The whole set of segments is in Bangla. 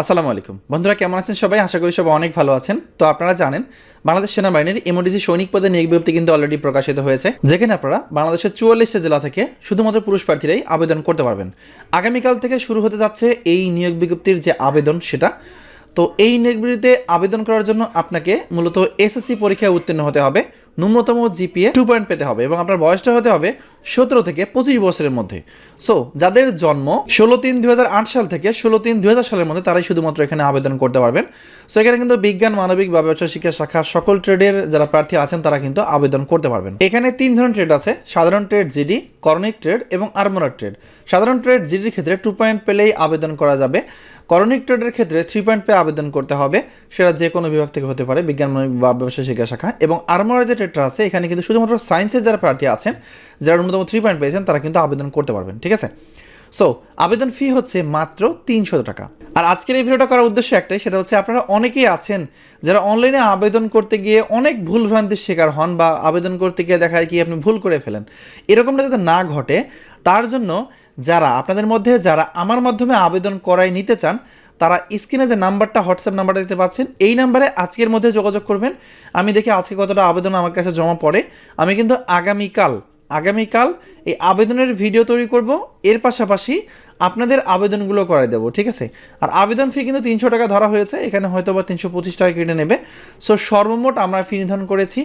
আসসালামু আলাইকুম। বন্ধুরা, কেমন আছেন সবাই? আশা করি সবাই অনেক ভালো আছেন। তো আপনারা জানেন, বাংলাদেশ সেনাবাহিনীর এমওডিসি সৈনিক পদে নিয়োগ বিজ্ঞপ্তি কিন্তু অলরেডি প্রকাশিত হয়েছে, যেখানে আপনারা বাংলাদেশের চুয়াল্লিশটা জেলা থেকে শুধুমাত্র পুরুষ প্রার্থীরাই আবেদন করতে পারবেন। আগামীকাল থেকে শুরু হতে যাচ্ছে এই নিয়োগ বিজ্ঞপ্তির যে আবেদন, সেটা। তো এই নিয়োগ বিরতিতে আবেদন করার জন্য আপনাকে মূলত এসএসসি পরীক্ষায় উত্তীর্ণ হতে হবে। ন্যূনতম জিপিএ টু পয়েন্ট পেতে হবে এবং আপনার বয়সটা হতে হবে সতেরো থেকে পঁচিশ বছরের মধ্যে। সো যাদের জন্ম ষোলো তিন দুই সাল থেকে ষোলো তিন দুই সালের মধ্যে, তারাই শুধুমাত্র এখানে আবেদন করতে পারবেন। সো এখানে কিন্তু বিজ্ঞান, মানবিক বা ব্যবসা শিক্ষা শাখা সকল ট্রেডের যারা প্রার্থী আছেন, তারা কিন্তু আবেদন করতে পারবেন। এখানে তিন ধরনের ট্রেড আছে, সাধারণ ট্রেড জিডি করণিক ট্রেড এবং আর্মোরার ট্রেড সাধারণ ট্রেড জিডির ক্ষেত্রে টু পয়েন্ট পেলেই আবেদন করা যাবে। করণিক ট্রেডের ক্ষেত্রে থ্রি পয়েন্ট পেয়ে আবেদন করতে হবে, সেটা যে কোনো বিভাগ থেকে হতে পারে, বিজ্ঞান, মানবিক বা ব্যবসা শিক্ষা শাখা। এবং আর্মোরার যে ট্রেডটা আছে এখানে কিন্তু শুধুমাত্র সায়েন্সের যারা প্রার্থী আছেন, যারা ন্যূনতম থ্রি পয়েন্ট পেয়েছেন, তারা কিন্তু আবেদন করতে পারবেন, ঠিক আছে? সো আবেদন ফি হচ্ছে মাত্র তিনশো টাকা। আর আজকের এই ভিডিওটা করার উদ্দেশ্য একটাই, সেটা হচ্ছে আপনারা অনেকেই আছেন যারা অনলাইনে আবেদন করতে গিয়ে অনেক ভুল ভ্রান্তির শিকার হন বা আবেদন করতে গিয়ে দেখা যায় কি আপনি ভুল করে ফেলেন। এরকমটা যাতে না ঘটে, তার জন্য যারা, আপনাদের মধ্যে যারা আমার মাধ্যমে আবেদন করাই নিতে চান তারা স্ক্রিনে যে নাম্বারটা, হোয়াটসঅ্যাপ নাম্বারটা দিতে পাচ্ছেন, এই নাম্বারে আজকের মধ্যে যোগাযোগ করবেন। আমি দেখি আজকে কতটা আবেদন আমার কাছে জমা পড়ে। আমি কিন্তু আগামীকাল আগামীকাল এই আবেদনের ভিডিও তৈরি করব। এর পাশাপাশি আপনাদের আবেদনগুলো করে দেবো, ঠিক আছে? আর আবেদন ফি কিন্তু তিনশো টাকা ধরা হয়েছে, এখানে হয়তো বা তিনশো পঁচিশ টাকা কেটে নেবে। সো সর্বমোট আমরা ফি নির্ধারণ করেছি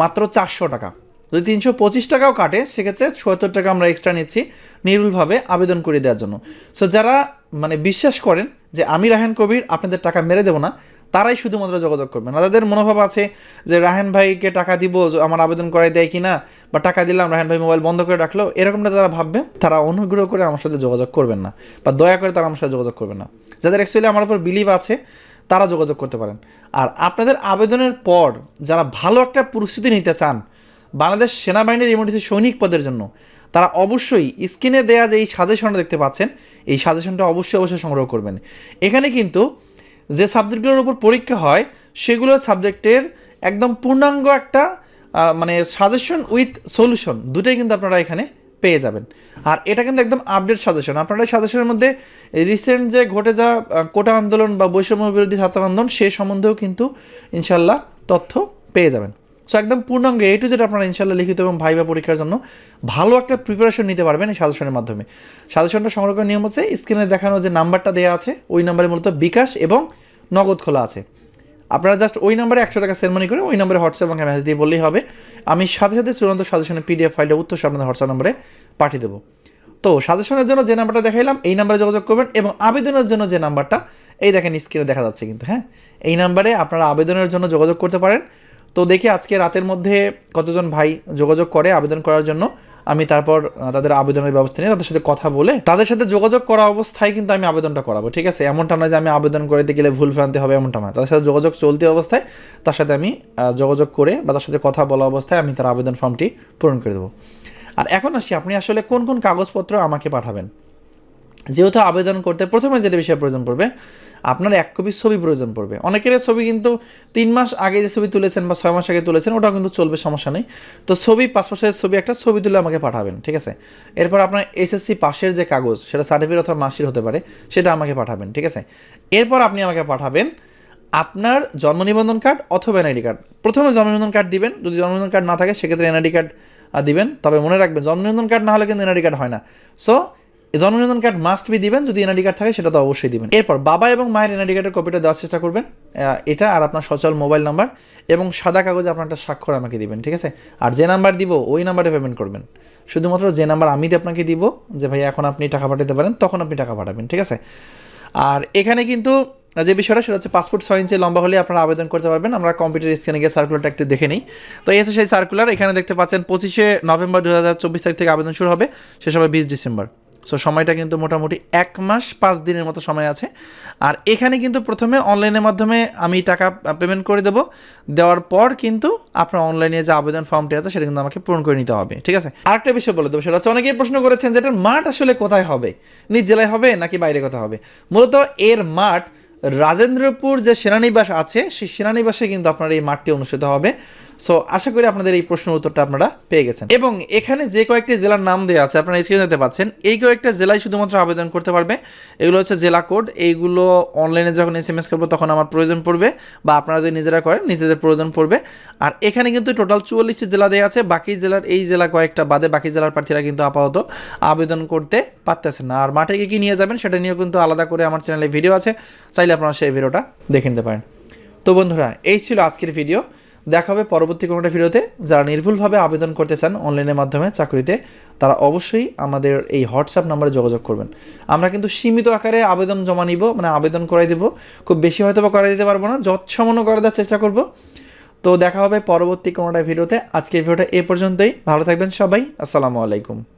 মাত্র চারশো টাকা। যদি তিনশো পঁচিশ টাকাও কাটে, সেক্ষেত্রে সত্তর টাকা আমরা এক্সট্রা নিচ্ছি নির্ভুলভাবে আবেদন করে দেওয়ার জন্য। সো যারা মানে বিশ্বাস করেন যে আমি রাহেন কবির, আপনাদের টাকা মেরে দেবো না। তারাই শুধুমাত্র যোগাযোগ করবেন তাদের মনোভাব আছে যে রাহেন ভাইকে টাকা দিব আমার আবেদন করাই দেয় কি না বা টাকা দিলাম, রাহেন ভাই মোবাইল বন্ধ করে রাখল। এরকমটা যারা ভাববেন তারা অনুগ্রহ করে আমার সাথে যোগাযোগ করবেন না, বা দয়া করে তারা আমার সাথে যোগাযোগ করবেন না। যাদের অ্যাকচুয়ালি আমার উপর বিলিভ আছে, তারা যোগাযোগ করতে পারেন। আর আপনাদের আবেদনের পর যারা ভালো একটা প্রস্তুতি নিতে চান বাংলাদেশ সেনাবাহিনীর ইমার্জেন্সি সৈনিক পদের জন্য। তারা অবশ্যই স্ক্রিনে দেয়া যে এই সাজেশনটা দেখতে পাচ্ছেন, এই সাজেশনটা অবশ্যই অবশ্যই সংগ্রহ করবেন। এখানে কিন্তু যে সাবজেক্টগুলোর উপর পরীক্ষা হয়, সেগুলো সাবজেক্টের একদম পূর্ণাঙ্গ একটা মানে সাজেশন উইথ সলিউশন দুটোই কিন্তু আপনারা এখানে পেয়ে যাবেন। আর এটা কিন্তু একদম আপডেট সাজেশন। আপনারা সাজেশনের মধ্যে রিসেন্ট যে ঘটে যাওয়া কোটা আন্দোলন বা বৈষম্য বিরোধী ছাত্র আন্দোলন সে সম্বন্ধেও কিন্তু ইনশাল্লাহ তথ্য পেয়ে যাবেন। সো একদম পূর্ণাঙ্গ এ টু যেটা আপনারা ইনশাল্লাহ লিখিত এবং ভাইবা পরীক্ষার জন্য ভালো একটা প্রিপারেশন নিতে পারবেন এই সাজেশনের মাধ্যমে। সাজেশনটা করার নিয়ম হচ্ছে স্ক্রিনে দেখানো যে নাম্বারটা দেওয়া আছে, ওই নাম্বারে মূলত বিকাশ এবং নগদ খোলা আছে। আপনারা জাস্ট ওই নাম্বারে একশো টাকা সেন্ড মানি করে ওই নাম্বারে হোয়াটসঅ্যাপ আমাকে মেসেজ দিয়ে বললেই হবে। আমি সাথে সাথে চূড়ান্ত সাজেশনের পিডিএফ ফাইলটা উত্তর আপনাদের হোয়াটসঅ্যাপ নাম্বারে পাঠিয়ে দেবো। তো, সাজেশনের জন্য যে নাম্বারটা দেখাইলাম, এই নাম্বারে যোগাযোগ করবেন এবং আবেদনের জন্য যে নাম্বারটা, এই দেখেন স্ক্রিনে দেখা যাচ্ছে কিন্তু হ্যাঁ? এই নাম্বারে আপনারা আবেদনের জন্য যোগাযোগ করতে পারেন। তো দেখি আজকে রাতের মধ্যে কতজন ভাই যোগাযোগ করে আবেদন করার জন্য। আমি তারপর তাদের আবেদনের ব্যবস্থা নিয়ে তাদের সাথে কথা বলে তাদের সাথে যোগাযোগ করা অবস্থায় কিন্তু আমি আবেদনটা করাবো, ঠিক আছে? এমনটা নয় যে আমি আবেদন করতে গেলে ভুল ভ্রান্তি হবে, এমনটা নয়। তাদের সাথে যোগাযোগ চলতি অবস্থায় তার সাথে আমি যোগাযোগ করে বা তার সাথে কথা বলা অবস্থায় আমি তার আবেদন ফর্মটি পূরণ করে দেবো। আর এখন আসি, আপনি আসলে কোন কোন কাগজপত্র আমাকে পাঠাবেন? যেহেতু আবেদন করতে প্রথমে যেটা বিষয়ে প্রয়োজন পড়বে আপনার এক কপি ছবি প্রয়োজন পড়বে। অনেকের ছবি কিন্তু তিন মাস আগে যে ছবি তুলেছেন বা ছয় মাস আগে তুলেছেন, ওটাও কিন্তু চলবে, সমস্যা নেই। তো ছবি পাসপোর্ট সাইজের ছবি একটা, ছবি তুলে আমাকে পাঠাবেন, ঠিক আছে? এরপর আপনার এসএসসি পাশের যে কাগজ, সেটা সার্টিফিকেট অথবা মাসির হতে পারে, সেটা আমাকে পাঠাবেন, ঠিক আছে? এরপর আপনি আমাকে পাঠাবেন আপনার জন্ম নিবন্ধন কার্ড অথবা এনআইডি কার্ড। প্রথমে জন্ম নিবন্ধন কার্ড দিবেন, যদি জন্ম নিবন্ধন কার্ড না থাকে, সেক্ষেত্রে এনআইডি কার্ড দিবেন। তবে মনে রাখবেন, জন্ম নিবন্ধন কার্ড না হলে কিন্তু এনআইডি কার্ড হয় না। সো জন্ম কার্ড মাস্ট বি দিবেন, যদি এনআইডি কার্ড থাকে, সেটা তো অবশ্যই দিবেন। এরপর, বাবা এবং মায়ের এনআইডি কার্ডের কপিটা দেওয়ার চেষ্টা করবেন। এটা আর আপনার সচল মোবাইল নাম্বার এবং সাদা কাগজে আপনার একটা স্বাক্ষর আমাকে দিবেন, ঠিক আছে? আর যে নাম্বার দিব, ওই নাম্বারে পেমেন্ট করবেন। শুধুমাত্র যে নাম্বার আমি আপনাকে দিব, যে ভাই, এখন আপনি টাকা পাঠাতে পারেন, তখন আপনি টাকা পাঠাবেন, ঠিক আছে? আর এখানে কিন্তু যে বিষয়টা, সেটা হচ্ছে পাসপোর্ট ছয় ইঞ্চি লম্বা হলে আপনারা আবেদন করতে পারবেন। আমরা কম্পিউটার স্ক্রিনে গিয়ে সার্কুলারটা একটু দেখে নিই। তো হচ্ছে সেই সার্কুলার এখানে দেখতে পাচ্ছেন পঁচিশে নভেম্বর দু হাজার চব্বিশ তারিখ থেকে আবেদন শুরু হবে শেষ হবে বিশ ডিসেম্বর। সো সময়টা কিন্তু মোটামুটি এক মাস, পাঁচ দিনের মতো সময় আছে। আর এখানে কিন্তু প্রথমে অনলাইনের মাধ্যমে আমি টাকা পেমেন্ট করে দেবো। দেওয়ার পর কিন্তু আপনার অনলাইনে যে আবেদন ফর্মটি আছে, সেটা কিন্তু আমাকে পূরণ করে নিতে হবে। ঠিক আছে? আরেকটা বিষয় বলে দেবো। সেটা হচ্ছে অনেকেই প্রশ্ন করেছেন যে এটার মাঠ আসলে কোথায় হবে? নিজ জেলায় হবে নাকি বাইরে কোথায় হবে? মূলত এর মাঠ রাজেন্দ্রপুর যে সেনানিবাস আছে, সেই সেনানিবাসে কিন্তু আপনার এই মাঠটি অনুষ্ঠিত হবে। সো আশা করি আপনাদের এই প্রশ্নের উত্তরটা আপনারা পেয়ে গেছেন। এবং এখানে যে কয়েকটি জেলার নাম দেওয়া আছে, আপনারা স্ক্রিনে দেখতে পাচ্ছেন। এই কয়েকটা জেলায় শুধুমাত্র আবেদন করতে পারবে। এগুলো হচ্ছে জেলা কোড। এইগুলো অনলাইনে যখন এস এম এস করব, তখন আমার প্রয়োজন পড়বে বা আপনারা যদি নিজেরা করেন, নিজেদের প্রয়োজন পড়বে। আর এখানে কিন্তু টোটাল চুয়াল্লিশটি জেলা দেওয়া আছে। বাকি জেলার এই জেলা কয়েকটা বাদে বাকি জেলার প্রার্থীরা কিন্তু আপাতত আবেদন করতে পারতেছেন না। আর মাঠে গিয়ে কি নিয়ে যাবেন, সেটা নিয়েও কিন্তু আলাদা করে আমার চ্যানেলে ভিডিও আছে। চাইলে আপনারা সেই ভিডিওটা দেখে নিতে পারেন। তো বন্ধুরা, এই ছিল আজকের ভিডিও দেখা হবে পরবর্তী কোনোটা ভিডিওতে। যারা নির্ভুলভাবে আবেদন করতে চান অনলাইনের মাধ্যমে চাকরিতে, তারা অবশ্যই আমাদের এই হোয়াটসঅ্যাপ নাম্বারে যোগাযোগ করবেন। আমরা কিন্তু সীমিত আকারে আবেদন জমা নিব মানে আবেদন করাই দেবো। খুব বেশি হয়তো বা করাই দিতে পারব না যৎসামান্য করে দেওয়ার চেষ্টা করব। তো দেখা হবে পরবর্তী কোনোটা ভিডিওতে। আজকের ভিডিওটা এ পর্যন্তই। ভালো থাকবেন সবাই। আসসালামু আলাইকুম।